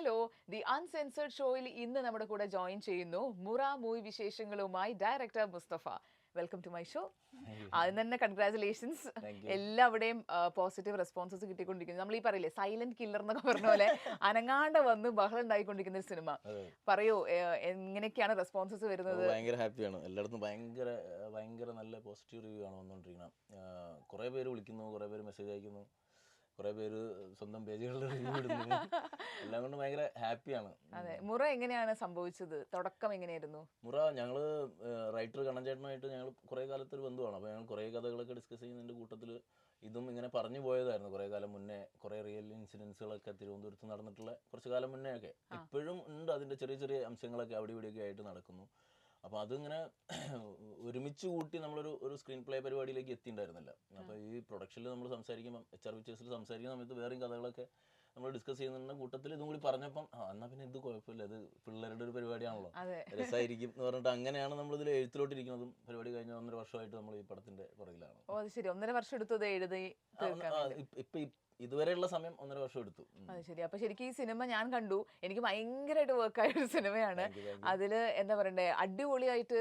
Hello the uncensored ഷോയിൽ ഇന്ന് നമ്മുടെ കൂടെ ജോയിൻ ചെയ്യുന്നു മുറ മൂവി വിശേഷങ്ങളുമായി director Mustafa. Welcome to my show. ആദ്യം തന്നെ കൺഗ്രാചുലേഷൻസ്. എല്ലാവിടെയും പോസിറ്റീവ് റെസ്പോൺസസ് കിട്ടിക്കൊണ്ടിരിക്കുന്നു. നമ്മൾ ഈ പറയില്ലേ സൈലന്റ് കില്ലർ എന്നൊക്കെ പറഞ്ഞ പോലെ അനങ്ങാണ്ട് വന്ന് ബഹളം ഉണ്ടായിക്കൊണ്ടിരിക്കുന്ന ഒരു സിനിമ. പറയൂ എങ്ങനെയൊക്കെയാണ് റെസ്പോൺസസ് വരുന്നത്? ഭയങ്കര ഹാപ്പിയാണ് എല്ലായിടത്തും ഭയങ്കര ഭയങ്കര നല്ല പോസിറ്റീവ് റിവ്യൂ ആണ് വന്നുകൊണ്ടിരിക്കുന്നത് കുറേ പേര് വിളിക്കുന്നു കുറേ പേര് മെസ്സേജ് അയക്കുന്നു. കുറേ പേര് സ്വന്തം പേജുകളിൽ റിവ്യൂ ഇടുന്നു എല്ലാം കൊണ്ട് ഭയങ്കര ഹാപ്പിയാണ്. അതെ. മുറ എങ്ങനെയാണ് സംഭവിച്ചത്? തുടക്കം എങ്ങനെയായിരുന്നു? മുറ ഞങ്ങൾ റൈറ്റർ കണ്ണൻചേട്ടനായിട്ട് ഞങ്ങൾ കുറേ കാലത്ത് ഒരു ബന്ധുവാണ്. അപ്പോൾ ഞങ്ങൾ കുറേ കഥകളൊക്കെ ഡിസ്കസ് ചെയ്യുന്നതിന്റെ കൂട്ടത്തിൽ ഇതും ഇങ്ങനെ പറഞ്ഞു പോയതായിരുന്നു കുറേ കാലം മുന്നേ. കുറേ റിയൽ ഇൻസിഡൻസുകളൊക്കെ തിരുവനന്തപുരത്ത് നടന്നിട്ടുള്ള കുറച്ച് കാലം മുന്നേ ഒക്കെ ഇപ്പോഴും ഉണ്ട് അതിന്റെ ചെറിയ ചെറിയ അംശങ്ങളൊക്കെ അവിടെ ഇവിടെയൊക്കെ ആയിട്ട് നടക്കുന്നു. അപ്പോൾ അതിങ്ങനെ ഒരുമിച്ച് കൂട്ടി നമ്മളൊരു ഒരു സ്ക്രീൻ പ്ലേ പരിപാടിയിലേക്ക് എത്തിയിട്ടുണ്ടായിരുന്നില്ല അപ്പോൾ ഈ പ്രൊഡക്ഷനിൽ നമ്മൾ സംസാരിക്കുമ്പോൾ എച്ച് ആർ പിക്ചേഴ്സിൽ സംസാരിക്കുന്ന സമയത്ത് വേറെയും കഥകളൊക്കെ നമ്മൾ ഡിസ്കസ് ചെയ്യുന്നുണ്ട് കൂട്ടത്തിൽ ഇതും കൂടി പറഞ്ഞപ്പം ആ പിന്നെ ഇത് കുഴപ്പമില്ല. ഇത് പിള്ളേരുടെ ഒരു പരിപാടിയാണല്ലോ. രസമായിരിക്കും എന്ന് പറഞ്ഞിട്ട് അങ്ങനെയാണ് നമ്മൾ ഇതിൽ എഴുത്തിലോട്ടിരിക്കുന്നതും പരിപാടി കഴിഞ്ഞ ഒന്നര വർഷമായിട്ട് നമ്മൾ ഈ പടത്തിന്റെ പുറകിലാണ്. ഓ ശരി. ഒന്നര വർഷം എടുത്തത് എഴുതി. ഇപ്പ- ഇതുവരെയുള്ള സമയം ഒന്നര വർഷം എടുത്തു. അത് ശരി. അപ്പൊ ശരിക്കും ഈ സിനിമ ഞാൻ കണ്ടു. എനിക്ക് ഭയങ്കരമായിട്ട് വർക്ക് ആയ ഒരു സിനിമയാണ്. അതിൽ എന്താ പറയണ്ടേ? അടിപൊളിയായിട്ട്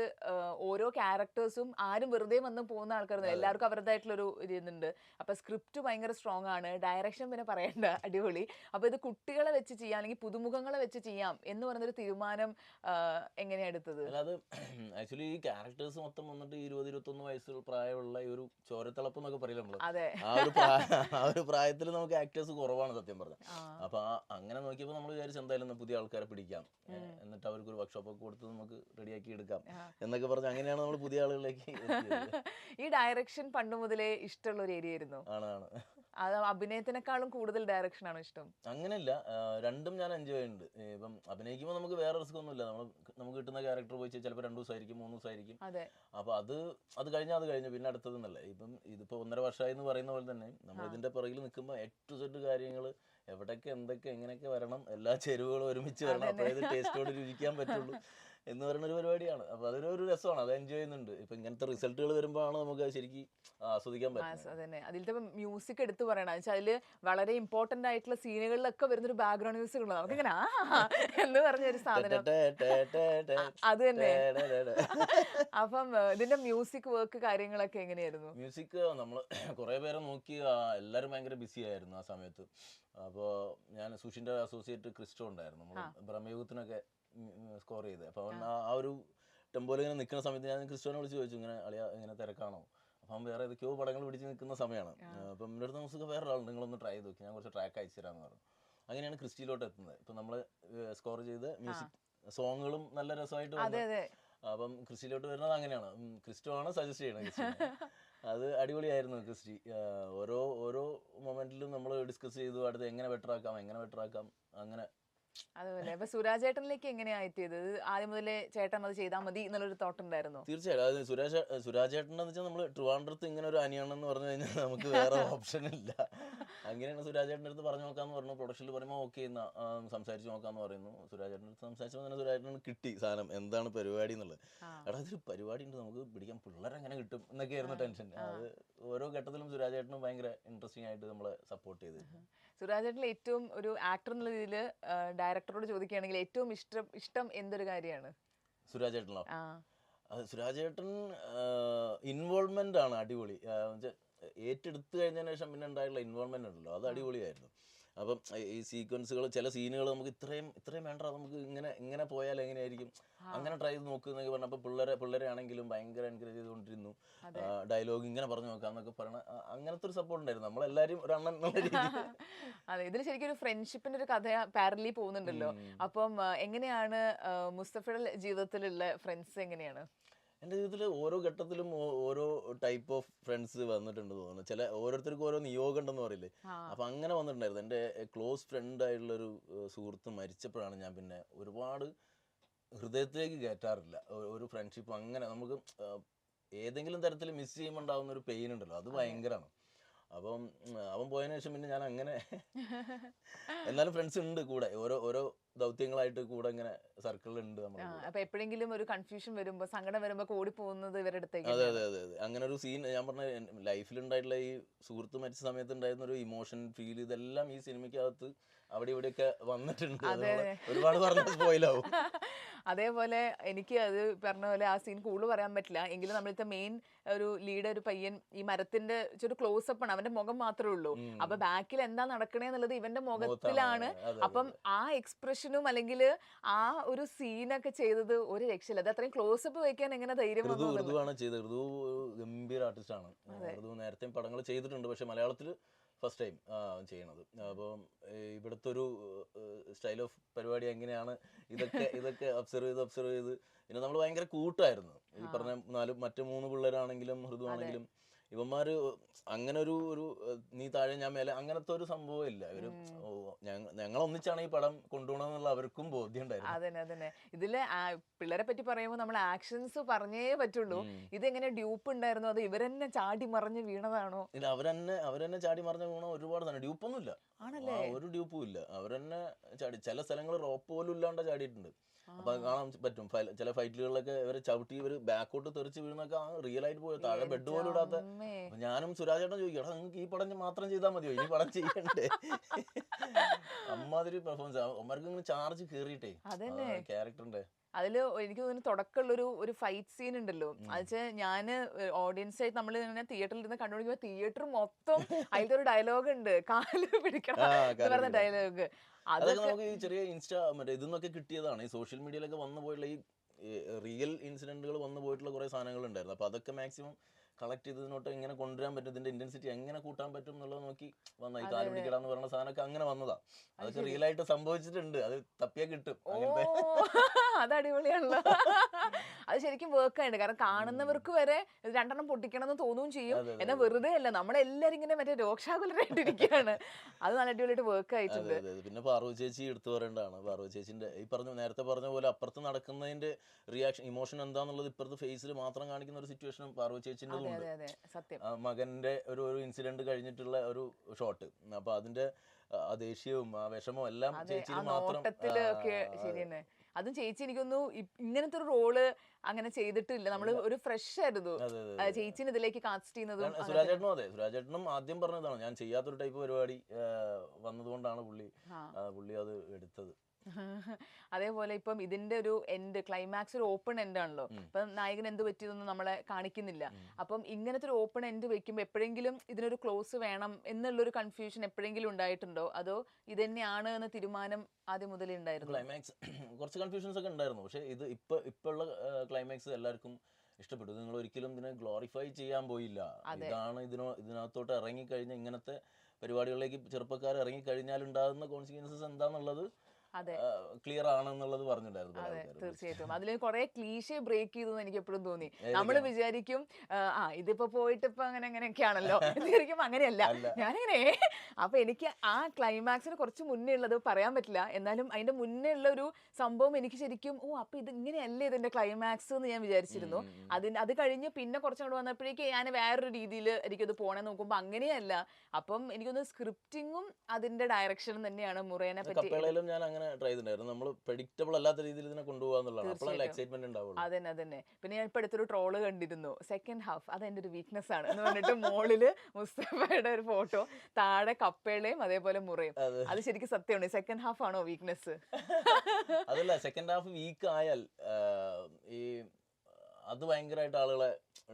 ഓരോ ക്യാരക്ടേഴ്സും ആരും വെറുതെ വന്ന് പോകുന്ന ആൾക്കാരൊന്നും എല്ലാവർക്കും അവരുടേതായിട്ടുള്ള ഒരു ഇതുണ്ട്. അപ്പൊ സ്ക്രിപ്റ്റ് ഭയങ്കര സ്ട്രോങ് ആണ്. ഡയറക്ഷൻ പിന്നെ പറയണ്ട. അടിപൊളി. അപ്പൊ ഇത് കുട്ടികളെ വെച്ച് ചെയ്യാം അല്ലെങ്കിൽ പുതുമുഖങ്ങളെ വെച്ച് ചെയ്യാം എന്ന് പറയുന്നൊരു തീരുമാനം എങ്ങനെയാണ് എങ്ങനെയാ എടുത്തത്? അത് ആക്ച്വലി ഈ ക്യാരക്ടേഴ്സ് മൊത്തം വന്നിട്ട് ഇരുപത് ഇരുപത്തൊന്ന് വയസ്സ് പ്രായമുള്ള ഈ ഒരു ചോരത്തിളപ്പ് എന്നൊക്കെ പറയില്ല നമ്മൾ അതെ. ആ ഒരു പ്രായ- ആ ഒരു പ്രായത്തിൽ നമുക്ക് ആക്ടേഴ്സ് കുറവാണ് സത്യം പറഞ്ഞാൽ അപ്പോൾ അപ്പൊ ആ- അങ്ങനെ നോക്കിയപ്പോ നമ്മൾ വിചാരിച്ചു എന്തായാലും പുതിയ ആൾക്കാരെ പിടിക്കാം. എന്നിട്ട് അവർക്ക് ഒരു വർക്ക്ഷോപ്പ് ഒക്കെ കൊടുത്ത് നമുക്ക് റെഡിയാക്കി എടുക്കാം എന്നൊക്കെ പറഞ്ഞ് അങ്ങനെയാണ് നമ്മൾ പുതിയ ആളുകളിലേക്ക് ഈ ഡയറക്ഷൻ പണ്ട് മുതലേ ഇഷ്ടമുള്ള ഒരു ഏരിയ ആയിരുന്നു. ആണാണ് ആണ്. അത് അഭിനയത്തിനേക്കാളും കൂടുതൽ ഡയറക്ഷൻ ആണോ ഇഷ്ടം? അങ്ങനെയല്ല രണ്ടും ഞാൻ എൻജോയ് ഉണ്ട് ഇപ്പം അഭിനയിക്കുമ്പോൾ നമുക്ക് വേറെ റിസ്ക് ഒന്നുമില്ല. നമ്മൾ നമുക്ക് കിട്ടുന്ന ക്യാരക്ടർ പോയി ചിലപ്പോൾ രണ്ടു ദിവസമായിരിക്കും മൂന്ന് ദിവസമായിരിക്കും. അപ്പോൾ അത് അത് കഴിഞ്ഞാൽ അത് കഴിഞ്ഞു. പിന്നെ അടുത്തതെന്നല്ല. ഇപ്പം ഇതിപ്പോൾ ഒന്നര വർഷമായി എന്ന് പറയുന്ന പോലെ തന്നെ നമ്മൾ ഇതിന്റെ പുറകിൽ നിൽക്കുമ്പോൾ എ ടു സെഡ് കാര്യങ്ങൾ എവിടെയൊക്കെ എന്തൊക്കെ എങ്ങനെയൊക്കെ വരണം എല്ലാ ചേരുവകളും ഒരുമിച്ച് വരണം. അപ്പോഴേ ടേസ്റ്റോട് രുചിക്കാൻ പറ്റുള്ളൂ. എന്ന് പറയുന്ന ഒരു പരിപാടിയാണ്. അപ്പോൾ അതൊരു ഒരു രസമാണ്. അത് എൻജോയ് ചെയ്യുന്നുണ്ട്. ഇപ്പം ഇങ്ങനത്തെ റിസൾട്ടുകൾ വരുമ്പോഴാണ് നമുക്ക് ശരിക്കും ആസ്വദിക്കാൻ പറ്റുന്നത്. അതിലത്തെ മ്യൂസിക് എടുത്തു പറയണം വെച്ചാൽ അതിൽ വളരെ ഇമ്പോർട്ടന്റ് ആയിട്ടുള്ള സീനുകളിലൊക്കെ വരുന്ന ഒരു ബാക്ക്ഗ്രൗണ്ട് മ്യൂസിക് ഉള്ളത്. നമുക്ക് ഇങ്ങനെ ആ എന്ന് പറഞ്ഞ ഒരു സാധനം. അത് തന്നെ. അപ്പം ഇതിന്റെ മ്യൂസിക് വർക്ക് കാര്യങ്ങളൊക്കെ എങ്ങനെയായിരുന്നു? മ്യൂസിക് നമ്മൾ കുറേ പേരെ നോക്കി എല്ലാരും എല്ലാവരും ഭയങ്കര ബിസി ആയിരുന്നു ആ സമയത്ത്. അപ്പോൾ ഞാൻ സുഷിന്റെ അസോസിയേറ്റ് ക്രിസ്റ്റോ ഉണ്ടായിരുന്നു. നമ്മൾ ബ്രഹ്മയുഗത്തിനൊക്കെ സ്കോർ ചെയ്തത് അപ്പോൾ അവൻ ആ- ഒരു ടെമ്പോയിൽ ഇങ്ങനെ നിൽക്കുന്ന സമയത്ത് ഞാൻ ക്രിസ്റ്റോനെ വിളിച്ച് ചോദിച്ചു ഇങ്ങനെ അളിയ ഇങ്ങനെ തിരക്കാണോ? അപ്പം അവൻ വേറെ ഏതൊക്കെയോ പടങ്ങൾ പിടിച്ച് നിൽക്കുന്ന സമയമാണ്. അപ്പം എന്റെ അടുത്ത് നമുക്ക് വേറെ ഒരാൾ നിങ്ങളൊന്ന് ട്രൈ ചെയ്ത് നോക്കി. ഞാൻ കുറച്ച് ട്രാക്ക് അയച്ചു തരാമെന്ന് പറഞ്ഞു. അങ്ങനെയാണ് ക്രിസ്റ്റിയിലോട്ട് എത്തുന്നത്. ഇപ്പം നമ്മൾ സ്കോർ ചെയ്ത് മ്യൂസിക് സോങ്ങുകളും നല്ല രസമായിട്ട് അപ്പം ക്രിസ്റ്റിയിലോട്ട് വരുന്നത് അങ്ങനെയാണ്. ക്രിസ്റ്റോ ആണ് സജസ്റ്റ് ചെയ്യണത് അത് അടിപൊളിയായിരുന്നു ക്രിസ്റ്റി. ഓരോ ഓരോ മൊമെന്റിലും നമ്മൾ ഡിസ്കസ് ചെയ്തു അടുത്ത് എങ്ങനെ ബെറ്റർ ആക്കാം എങ്ങനെ ബെറ്റർ ആക്കാം അങ്ങനെ അതുപോലെ. അപ്പൊ സുരാജ് ചേട്ടനിലേക്ക് എങ്ങനെയാ എത്തിയത്? ആദ്യം മുതലേ ചേട്ടൻ അത് ചെയ്താൽ മതി എന്നുള്ളൊരു തോട്ട് ഉണ്ടായിരുന്നു തീർച്ചയായും അത് സുരാജ് സുരാജ് ചേട്ടനെന്ന് വെച്ചാൽ നമ്മൾ ട്രിവാൻഡ്രത്ത് ഇങ്ങനെ ഒരു അനിയാണെന്ന് പറഞ്ഞു കഴിഞ്ഞാൽ നമുക്ക് വേറെ ഓപ്ഷൻ ഇല്ല. അങ്ങനെയാണ് സുരാജ് ചേട്ടന്റെ അടുത്ത് പറഞ്ഞു നോക്കാന്ന് പറഞ്ഞു. പ്രൊഡക്ഷനിൽ പറയുമ്പോൾ ഓക്കെ എന്നാ സംസാരിച്ച് നോക്കാന്ന് പറയുന്നു. സുരാജ് ചേട്ടന്റെ അടുത്ത് സംസാരിച്ചപ്പോൾ തന്നെ സുരാജ് ചേട്ടന് കിട്ടി സാധനം. എന്താണ് പരിപാടി എന്നുള്ളത്. എടാ ഇതൊരു പരിപാടി ഉണ്ട്. നമുക്ക് പിടിക്കാൻ പിള്ളേരെ എങ്ങനെ കിട്ടും എന്നൊക്കെയായിരുന്നു ടെൻഷൻ. അത് ഓരോ ഘട്ടത്തിലും സുരാജ് ചേട്ടനും ഭയങ്കര ഇൻട്രസ്റ്റിംഗ് ആയിട്ട് നമ്മളെ സപ്പോർട്ട് ചെയ്ത് സുരാജ് ചേട്ടനിൽ ഏറ്റവും ഒരു ആക്ടർ എന്നുള്ള രീതിയിൽ ഡയറക്ടറോട് ചോദിക്കുകയാണെങ്കിൽ ഏറ്റവും ഇഷ്ടം ഇഷ്ടം എന്തൊരു കാര്യമാണ്? സുരാജേട്ടനോ സുരാജേട്ടൻ ഇൻവോൾവ്മെന്റ് ആണ് അടിപൊളി. ഏറ്റെടുത്തു ഏറ്റെടുത്ത് കഴിഞ്ഞതിന് ശേഷം പിന്നെ ഉണ്ടായിട്ടുള്ള ഇൻവോൾവ്മെന്റ് ഉണ്ടല്ലോ. അത് അടിപൊളിയായിരുന്നു. അപ്പം ഈ സീക്വൻസുകൾ ചില സീനുകൾ നമുക്ക് ഇത്രയും ഇത്രയും വേണ്ട. നമുക്ക് ഇങ്ങനെ ഇങ്ങനെ പോയാൽ എങ്ങനെയായിരിക്കും? അങ്ങനെ ട്രൈ ചെയ്ത് നോക്കുന്നൊക്കെ പറഞ്ഞപ്പോൾ പിള്ളേരെ പിള്ളേരെ ആണെങ്കിലും ഭയങ്കര എൻകറേജ് ചെയ്തുകൊണ്ടിരുന്നു. ഡയലോഗ് ഇങ്ങനെ പറഞ്ഞു നോക്കാന്നൊക്കെ പറയണ പറഞ്ഞ അങ്ങനത്തെ ഒരു സപ്പോർട്ട് ഉണ്ടായിരുന്നു. നമ്മളെല്ലാവരും ഒരു അണ്ണൻ അതെ ഇതിൽ ശരിക്കും ഒരു ഫ്രണ്ട്ഷിപ്പിന്റെ ഒരു കഥ പാരലി പോകുന്നുണ്ടല്ലോ. അപ്പം എങ്ങനെയാണ് മുസ്തഫയുടെ ജീവിതത്തിലുള്ള ഫ്രണ്ട്സ് എങ്ങനെയാണ്? എന്റെ ജീവിതത്തിൽ ഓരോ ഘട്ടത്തിലും ഓരോ ടൈപ്പ് ഓഫ് ഫ്രണ്ട്സ് വന്നിട്ടുണ്ട് തോന്നുന്നു. ചില ഓരോരുത്തർക്കും ഓരോ നിയോഗം ഉണ്ടെന്ന് പറയില്ലേ? അപ്പൊ അങ്ങനെ വന്നിട്ടുണ്ടായിരുന്നു. എന്റെ ക്ലോസ് ഫ്രണ്ട് ആയിട്ടുള്ളൊരു ഒരു സുഹൃത്ത് മരിച്ചപ്പോഴാണ് ഞാൻ പിന്നെ ഒരുപാട് ഹൃദയത്തിലേക്ക് കയറ്റാറില്ല. ഒരു ഫ്രണ്ട്ഷിപ്പ് അങ്ങനെ നമുക്ക് ഏതെങ്കിലും തരത്തിൽ മിസ് ചെയ്യുമ്പോൾ ഉണ്ടാകുന്ന ഒരു പെയിൻ ഉണ്ടല്ലോ. അത് ഭയങ്കരമാണ് അപ്പം അവൻ പോയതിനു ശേഷം പിന്നെ ഞാൻ അങ്ങനെ എന്നാലും ഫ്രണ്ട്സ് ഉണ്ട് കൂടെ. ഓരോ ഓരോ ദൗത്യങ്ങളായിട്ട് കൂടെ ഇങ്ങനെ സർക്കിളിലുണ്ട് നമ്മൾ അപ്പോൾ അപ്പൊ എപ്പോഴെങ്കിലും ഒരു കൺഫ്യൂഷൻ വരുമ്പോ സങ്കടം വരുമ്പോ ഓടി പോകുന്നത് ഇവരുടെ അടുത്തേക്ക് അതെ അതെ അതെ അങ്ങനെ ഒരു സീൻ ഞാൻ പറഞ്ഞ ലൈഫിൽ ഉണ്ടായിട്ടുള്ള ഈ സുഹൃത്ത് മരിച്ച സമയത്ത് ഉണ്ടായിരുന്ന ഒരു ഇമോഷൻ ഫീൽ ഇതെല്ലാം ഈ സിനിമയ്ക്കകത്ത് അവിടെ ഇവിടെയൊക്കെ വന്നിട്ടുണ്ട് ഒരുപാട് പറഞ്ഞ സ്പോയിലാവും അതേപോലെ എനിക്ക് അത് പറഞ്ഞ പോലെ ആ സീൻ കൂടുതൽ പറയാൻ പറ്റില്ല. എങ്കിലും നമ്മളിത്തെ മെയിൻ ഒരു ലീഡർ ഒരു പയ്യൻ ഈ മരത്തിന്റെ ചെറു ക്ലോസ് അപ്പ് ആണ്. അവന്റെ മുഖം മാത്രമേ ഉള്ളൂ. അപ്പൊ ബാക്കിൽ എന്താ നടക്കണേന്നുള്ളത് ഇവന്റെ മുഖത്തിലാണ്. അപ്പം ആ എക്സ്പ്രഷനും അല്ലെങ്കിൽ ആ ഒരു സീനൊക്കെ ചെയ്തത് ഒരു രക്ഷയില്ല. അത് അത്രയും ക്ലോസ് അപ്പ് വെക്കാൻ എങ്ങനെ ധൈര്യം. ഋതുവാണ് ചെയ്തത്. ഋതു ഗംഭീര ആർട്ടിസ്റ്റ് ആണ്. ഋതു നേരത്തെ പടങ്ങൾ ചെയ്തിട്ടുണ്ട്. പക്ഷെ മലയാളത്തിൽ ഫസ്റ്റ് ടൈം ചെയ്യണത്. അപ്പം ഇവിടുത്തെ ഒരു സ്റ്റൈൽ ഓഫ് പരിപാടി എങ്ങനെയാണ്? ഇതൊക്കെ ഇതൊക്കെ ഒബ്സർവ് ചെയ്ത് ഒബ്സർവ് ചെയ്ത് പിന്നെ നമ്മൾ ഭയങ്കര കൂട്ടായിരുന്നു. ഈ പറഞ്ഞ നാല് മറ്റു മൂന്ന് പിള്ളേരാണെങ്കിലും ഋതു ഇവന്മാര് അങ്ങനെ ഒരു ഒരു നീ താഴെ ഞാൻ മേലെ അങ്ങനത്തെ ഒരു സംഭവം ഇല്ല. ഇവർ ഞങ്ങൾ ഒന്നിച്ചാണ് ഈ പടം കൊണ്ടുപോകണമെന്നുള്ള അവർക്കും ബോധ്യം ഉണ്ടായിരുന്നു അതന്നെ അതന്നെ. ഇതിൽ പിള്ളേരെ പറ്റി പറയുമ്പോൾ നമ്മൾ ആക്ഷൻസ് പറഞ്ഞേ പറ്റുള്ളൂ. ഇതെങ്ങനെ ഡ്യൂപ്പ് ഉണ്ടായിരുന്നു? അത് ഇവരെന്നെ ചാടി മറിഞ്ഞ് വീണതാണോ? ഇല്ല അവരെന്നെ അവരെന്നെ ചാടി മറിഞ്ഞ വീണ ഒരുപാട് തന്നെ ഡ്യൂപ്പൊന്നും ഇല്ല ആണല്ലേ? ഒരു ഡ്യൂപ്പും ഇല്ല. അവരെന്നെ ചാടി ചില സ്ഥലങ്ങൾ റോപ്പ് പോലും ഇല്ലാണ്ട് ചാടിയിട്ടുണ്ട്. അപ്പൊ അത് കാണാൻ പറ്റും ചില ഫൈറ്റിലുകളിലൊക്കെ ഇവർ ചവിട്ടി ഇവർ ബാക്കോട്ട് തെറിച്ച് വീഴുന്നൊക്കെ റിയൽ ആയിട്ട് പോയി. താഴെ ബെഡ് പോലും ഇടാത്ത. ഞാനും സുരാജേട്ടൻ ചോദിക്കും എടാ നിങ്ങൾക്ക് ഈ പടം മാത്രം ചെയ്താൽ മതിയോ? ഈ പടം ചെയ്യണ്ടേ? അമ്മാതിരി പെർഫോമൻസ് അമ്മമാർക്ക് ഇങ്ങനെ ചാർജ് കേറിയിട്ടേ. ക്യാരക്ടറിന്റെ അതിൽ എനിക്ക് തോന്നുന്നു തുടക്കമുള്ളൊരു ഒരു ഫൈറ്റ് സീൻ ഉണ്ടല്ലോ. അത് ഞാൻ ഞാൻ ഓഡിയൻസ് ആയിട്ട് നമ്മൾ ഇങ്ങനെ തിയേറ്ററിൽ ഇരുന്ന് കണ്ടുപിടിക്കുമ്പോൾ തിയേറ്റർ മൊത്തം അതിലത്തെ ഒരു ഡയലോഗ് ഉണ്ട്. കാൽ പിടിക്കണം എന്ന് പറഞ്ഞ ഡയലോഗ് അതൊക്കെ അതൊക്കെ നമുക്ക് ഈ ചെറിയ ഇൻസ്റ്റാ മറ്റേ ഇതൊക്കെ കിട്ടിയതാണ്. ഈ സോഷ്യൽ മീഡിയയിലൊക്കെ വന്നു പോയിട്ടുള്ള ഈ റിയൽ ഇൻസിഡന്റുകൾ വന്നു പോയിട്ടുള്ള കുറെ സാധനങ്ങൾ ഉണ്ടായിരുന്നു അപ്പൊ അതൊക്കെ മാക്സിമം കളക്ട് ചെയ്തതിനോട്ട് എങ്ങനെ കൊണ്ടുവരാൻ പറ്റും? ഇതിന്റെ ഇന്റൻസിറ്റി എങ്ങനെ കൂട്ടാൻ പറ്റും എന്നുള്ളത് നോക്കി വന്ന ഈ കാൽ. പിടിക്കടാന്ന് പറയുന്ന സാധനമൊക്കെ അങ്ങനെ വന്നതാ. അതൊക്കെ റിയൽ ആയിട്ട് സംഭവിച്ചിട്ടുണ്ട്. അത് തപ്പിയാ കിട്ടും. അങ്ങനത്തെ. അത് അടിപൊളിയാണല്ലോ. അത് ശരിക്കും വർക്ക് ആയിട്ട് കാരണം കാണുന്നവർക്ക് വരെ രണ്ടെണ്ണം പൊട്ടിക്കണം എന്ന് തോന്നുകയും ചെയ്യും. എന്നാൽ വെറുതെ അല്ല നമ്മളെല്ലാരും ഇങ്ങനെ മറ്റേ രോക്ഷാകുലരായിട്ടിരിക്കുകയാണ് അത് നല്ല അടിപൊളിയായിട്ട് വർക്ക് ആയിട്ടുണ്ട്. പിന്നെ പാർവതി ചേച്ചി എടുത്തു പറയേണ്ടതാണ്. പാർവതി ചേച്ചിന്റെ ഈ പറഞ്ഞു നേരത്തെ പറഞ്ഞ പോലെ അപ്പുറത്ത് നടക്കുന്നതിന്റെ റിയാക്ഷൻ ഇമോഷൻ എന്താന്നുള്ളത് ഇപ്പുറത്ത് ഫേസിൽ മാത്രം കാണിക്കുന്ന ഒരു സിറ്റുവേഷനും പാർവതി ചേച്ചിന്റെ ഉണ്ട് മകന്റെ ഒരു ഒരു ഇൻസിഡന്റ് കഴിഞ്ഞിട്ടുള്ള ഒരു ഷോട്ട് അപ്പൊ അതിന്റെ ആ, ദേഷ്യവും ആ വിഷമവും എല്ലാം ചേച്ചി ചേച്ചിയിൽ മാത്രം അതും ചേച്ചി എനിക്കൊന്നു ഇങ്ങനത്തെ ഒരു റോൾ അങ്ങനെ ചെയ്തിട്ടില്ല. നമ്മൾ ഒരു ഫ്രഷ് ആയിരുന്നു. ചേച്ചീനെ ഇതിലേക്ക് കാസ്റ്റ് ചെയ്യുന്നതും സുരാജേട്ടനും അതെ. സുരാജേട്ടനും ആദ്യം പറഞ്ഞതാണ് ഞാൻ ചെയ്യാത്തൊരു ടൈപ്പ് പരിപാടി വന്നതുകൊണ്ടാണ് പുള്ളി പുള്ളി അത് എടുത്തത്. അതേപോലെ ഇപ്പം ഇതിന്റെ ഒരു എൻഡ് ക്ലൈമാക്സ് ഒരു ഓപ്പൺ എൻഡ് ആണല്ലോ. ഇപ്പം നായകൻ എന്ത് പറ്റിയതൊന്നും നമ്മളെ കാണിക്കുന്നില്ല. അപ്പം ഇങ്ങനത്തെ ഒരു ഓപ്പൺ എൻഡ് വെക്കുമ്പോൾ എപ്പോഴെങ്കിലും ഇതിനൊരു ക്ലോസ് വേണം എന്നുള്ളൊരു കൺഫ്യൂഷൻ എപ്പോഴെങ്കിലും ഉണ്ടായിട്ടുണ്ടോ? അതോ ഇത് തന്നെയാണ് എന്ന തീരുമാനം ആദ്യം മുതലേ ഉണ്ടായിരുന്നു? ക്ലൈമാക്സ് കുറച്ച് കൺഫ്യൂഷൻസ് ഒക്കെ ഉണ്ടായിരുന്നു. പക്ഷേ ഇത് ഇപ്പൊ ഇപ്പൊ ഉള്ള ക്ലൈമാക്സ് എല്ലാവർക്കും ഇഷ്ടപ്പെട്ടു. നിങ്ങൾ ഒരിക്കലും ഇതിനെ ഗ്ലോറിഫൈ ചെയ്യാൻ പോയില്ല. ഇതാണ് ഇതിനോ ഇതിനകത്തോട്ട് ഇറങ്ങിക്കഴിഞ്ഞ ഇങ്ങനത്തെ പരിപാടികളിലേക്ക് ചെറുപ്പക്കാർ ഇറങ്ങിക്കഴിഞ്ഞാൽ ഉണ്ടാകുന്ന കോൺസിക്വൻസസ് എന്താന്നുള്ളത് അതെ ക്ലിയർ ആണെന്നുള്ളത് പറഞ്ഞിട്ടുണ്ടായിരുന്നു അതെ തീർച്ചയായിട്ടും. അതിൽ കുറെ ക്ലീശ ബ്രേക്ക് ചെയ്തു എന്ന് എനിക്ക് എപ്പോഴും തോന്നി നമ്മൾ വിചാരിക്കും ആ, ഇതിപ്പോ പോയിട്ട് ഇപ്പൊ അങ്ങനെ അങ്ങനെയൊക്കെയാണല്ലോ വിചാരിക്കും അങ്ങനെയല്ല. ഞാനിങ്ങനെ അപ്പൊ എനിക്ക് ആ ക്ലൈമാക്സിന് കുറച്ച് മുന്നേ ഉള്ളത് പറയാൻ പറ്റില്ല. എന്നാലും അതിന്റെ മുന്നേ ഉള്ള ഒരു സംഭവം എനിക്ക് ശരിക്കും ഓ അപ്പൊ ഇത് ഇങ്ങനെയല്ലേ ഇതിന്റെ ക്ലൈമാക്സ് എന്ന് ഞാൻ വിചാരിച്ചിരുന്നു. അതിന് അത് കഴിഞ്ഞ് പിന്നെ കുറച്ചുകൂടെ വന്നപ്പോഴേക്ക് ഞാൻ വേറൊരു രീതിയിൽ എനിക്കത് പോണേ നോക്കുമ്പോ അങ്ങനെയല്ല. അപ്പം എനിക്കൊന്ന് സ്ക്രിപ്റ്റിങ്ങും അതിന്റെ ഡയറക്ഷനും തന്നെയാണ് മുറേനെ പറ്റി അങ്ങനെ ട്രൈ ചെയ്തിട്ടുണ്ടായിരുന്നു. നമ്മൾ പ്രെഡിക്റ്റബിൾ അല്ലാത്ത രീതിയിൽ ഇതിനെ കൊണ്ടുപോകാന്നുള്ളതാണ് അപ്പോഴല്ല എക്സൈറ്റ്മെന്റ് ഉണ്ടാവുള്ളൂ. അതന്നെ അതന്നെ. പിന്നെ ഞാൻ ഇപ്പൊ അടുത്തൊരു ട്രോൾ കണ്ടിരുന്നു. സെക്കൻഡ് ഹാഫ് അത് എന്റെ ഒരു വീക്ക്നെസ് ആണ് എന്ന് പറഞ്ഞിട്ട് മോളിൽ മുസ്തഫയുടെ ഒരു ഫോട്ടോ താഴെ കപ്പേളയും അതേപോലെ മുറയും. അത്. ശരിക്കും സത്യമാണ്. സെക്കൻഡ് ഹാഫ് ആണോ വീക്ക്നെസ് അതല്ല സെക്കൻഡ് ഹാഫ് വീക്ക് ആയാൽ ഈ അത് ഭയങ്കരമായിട്ട് ആളുകളെ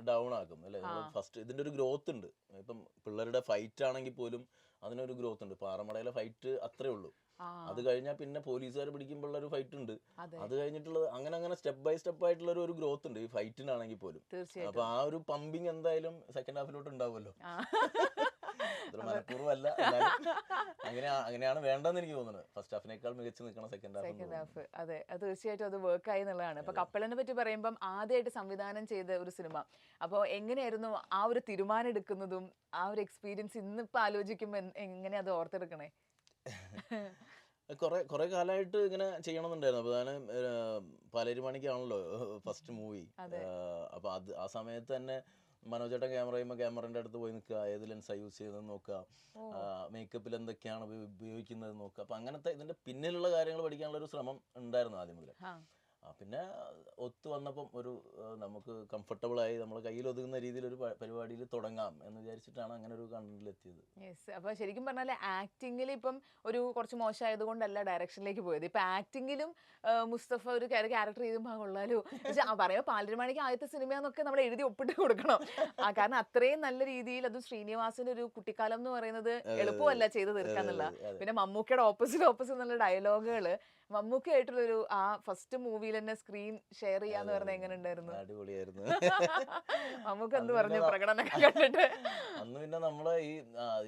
ഡൗൺ ആക്കും അല്ലേ? ഫസ്റ്റ് ഇതിന്റെ ഒരു ഗ്രോത്ത് ഉണ്ട്. ഇപ്പം പിള്ളേരുടെ ഫൈറ്റ് ആണെങ്കിൽ പോലും അതിനൊരു ഗ്രോത്ത് ഉണ്ട്. പാറമടയിലെ ഫൈറ്റ് അത്രേ ഉള്ളൂ. അത് കഴിഞ്ഞാൽ പിന്നെ പോലീസുകാർ പിടിക്കുമ്പോഴുള്ള ഒരു ഫൈറ്റ് ഉണ്ട്. അത്. കഴിഞ്ഞിട്ടുള്ളത് അങ്ങനെ അങ്ങനെ സ്റ്റെപ്പ് ബൈ സ്റ്റെപ്പ് ആയിട്ടുള്ള ഒരു- ഗ്രോത്ത് ഉണ്ട്. ഈ ഫൈറ്റിനാണെങ്കിൽ പോലും. അപ്പൊ ആ ഒരു പമ്പിങ് എന്തായാലും സെക്കൻഡ് ഹാഫിലോട്ട് ഉണ്ടാവുമല്ലോ. അത്ര മനഃപൂർവമല്ല. അങ്ങനെ അങ്ങനെയാണ് വേണ്ടെന്ന് എനിക്ക് തോന്നുന്നത്. ഫസ്റ്റ് ഹാഫിനേക്കാൾ മികച്ച് നിൽക്കണം സെക്കൻഡ് ഹാഫ് സെക്കൻഡ് ഹാഫ് അതെ. അത് തീർച്ചയായിട്ടും അത് വർക്ക് ആയി എന്നുള്ളതാണ്. അപ്പൊ കപ്പലിനെ പറ്റി പറയുമ്പോൾ ആദ്യമായിട്ട് സംവിധാനം ചെയ്ത ഒരു സിനിമ. അപ്പോൾ എങ്ങനെയായിരുന്നു ആ ഒരു തീരുമാനം എടുക്കുന്നതും ആ ഒരു എക്സ്പീരിയൻസ് ഇന്നിപ്പോ ആലോചിക്കുമ്പോൾ എങ്ങനെ അത് ഓർത്തെടുക്കണേ? കുറെ കുറെ കാലമായിട്ട് ഇങ്ങനെ ചെയ്യണമെന്നുണ്ടായിരുന്നു. അപ്പൊ ഞാൻ പാലേരിമണിക്കാണല്ലോ ഫസ്റ്റ് മൂവി അപ്പൊ അത് ആ സമയത്ത് തന്നെ മനോജേട്ടൻ ക്യാമറ ചെയ്യുമ്പോൾ ക്യാമറന്റെ അടുത്ത് പോയി നിൽക്കുക. ഏത് ലെൻസാണ് യൂസ് ചെയ്തതെന്ന് നോക്കുക. മേക്കപ്പിൽ എന്തൊക്കെയാണ് ഉപയോഗിക്കുന്നത് നോക്കുക. അപ്പൊ അങ്ങനത്തെ ഇതിന്റെ പിന്നിലുള്ള കാര്യങ്ങൾ പഠിക്കാനുള്ള ഒരു ശ്രമം ഉണ്ടായിരുന്നു ആദ്യം മുതൽ പിന്നെ ഒത്തു വന്നപ്പം ഒരു നമുക്ക് കംഫർട്ടബിൾ ആയി നമ്മളെ കയ്യിൽ ഒതുങ്ങുന്ന രീതിയിൽ ഒരു പരിപാടിയിൽ തുടങ്ങാം എന്ന് വിചാരിച്ചിട്ടാണ് അങ്ങനെ ഒരു കണ്ടന്റിലെത്തിയത്. യെസ് അപ്പോൾ ശരിക്കും പറഞ്ഞാൽ ആക്ടിങ്ങിൽ ഇപ്പം ഒരു കുറച്ച് മോശമായത് കൊണ്ടല്ല ഡയറക്ഷനിലേക്ക് പോയത്. ഇപ്പൊ ആക്ടിങ്ങിലും മുസ്തഫ ഒരു ക്യാരക്ടർ ചെയ്തുമ്പോൾ കൊള്ളാലോ പക്ഷേ പറയുമ്പോൾ പാലരുമാണിക്ക് ആദ്യത്തെ സിനിമയെന്നൊക്കെ നമ്മൾ എഴുതി ഒപ്പിട്ട് കൊടുക്കണം. ആ, കാരണം അത്രയും നല്ല രീതിയിൽ അത് ശ്രീനിവാസിന്റെ ഒരു കുട്ടിക്കാലം എന്ന് പറയുന്നത് എളുപ്പമല്ല ചെയ്ത് തീർക്കാന്നുള്ള. പിന്നെ മമ്മൂക്കയുടെ ഓപ്പോസിറ്റ് ഓപ്പോസിറ്റ് എന്നുള്ള ഡയലോഗുകൾ മമ്മൂക്കയായിട്ടുള്ള ഒരു ആ ഫസ്റ്റ് മൂവിയിൽ തന്നെ സ്ക്രീൻ ഷെയർ ചെയ്യാന്ന് പറഞ്ഞാൽ എങ്ങനെ ഉണ്ടായിരുന്നു അടിപൊളിയായിരുന്നു. മമ്മൂക്ക എന്ത് പറഞ്ഞു പ്രകടനം കണ്ടിട്ട്. അന്ന് പിന്നെ നമ്മളെ ഈ